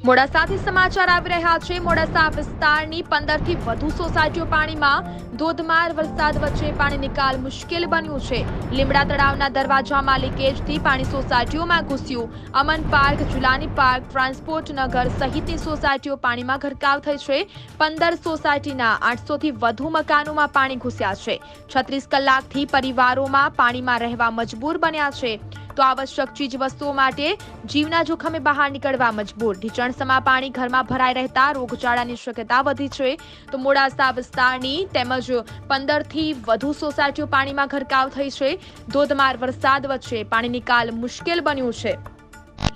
મોડાસાથી સમાચાર આવી રહ્યા છે. મોડાસા વિસ્તારની પંદરથી વધુ સોસાયટીઓ પાણીમાં ધોધમાર વરસાદ વચ્ચે પાણી નિકાલ મુશ્કેલ બન્યું છે. લીમડા તળાવના દરવાજામાં લીકેજથી પાણી સોસાયટીઓમાં ઘૂસ્યું. Aman park, Julani park, transport Nagar સહિતની સોસાયટીઓ પાણીમાં ગરકાવ થઈ છે. પંદર સોસાયટીના આઠસો થી વધુ મકાનોમાં પાણી ઘૂસ્યા છે. છત્રીસ કલાકથી પરિવારોમાં પાણીમાં રહેવા મજબૂર બન્યા છે. તો આવશ્યક ચીજ વસ્તુઓ માટે જીવના જોખમે બહાર નીકળવા મજબૂર. ઢીચણસમાં પાણી ઘરમાં ભરાઈ રહેતા રોગચાળાની શક્યતા વધી છે. તો મોડાસા વિસ્તારની તેમજ પંદરથી વધુ સોસાયટીઓ પાણીમાં ગરકાવ થઈ છે. ધોધમાર વરસાદ વચ્ચે પાણી નિકાલ મુશ્કેલ બન્યું છે.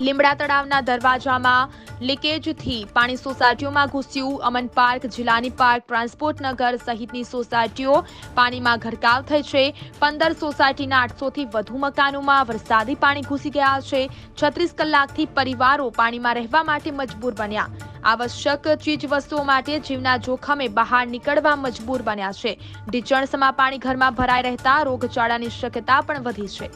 લીમડા તળાવના દરવાજામાં લીકેજથી પાણી સોસાયટીઓમાં ઘૂસ્યું. અમન પાર્ક જિલ્લાની પાર્ક ટ્રાન્સપોર્ટ નગર સહિતની સોસાયટીઓ પાણીમાં ગરકાવ થઈ છે. પંદર સોસાયટીના આઠસોથી વધુ મકાનોમાં વરસાદી પાણી ઘૂસી ગયા છે. છત્રીસ કલાકથી પરિવારો પાણીમાં રહેવા માટે મજબૂર બન્યા. આવશ્યક ચીજ વસ્તુઓ માટે જીવના જોખમે બહાર નીકળવા મજબૂર બન્યા છે. ઢીચણસમાં પાણી ઘરમાં ભરાઈ રહેતા રોગચાળાની શક્યતા પણ વધી છે.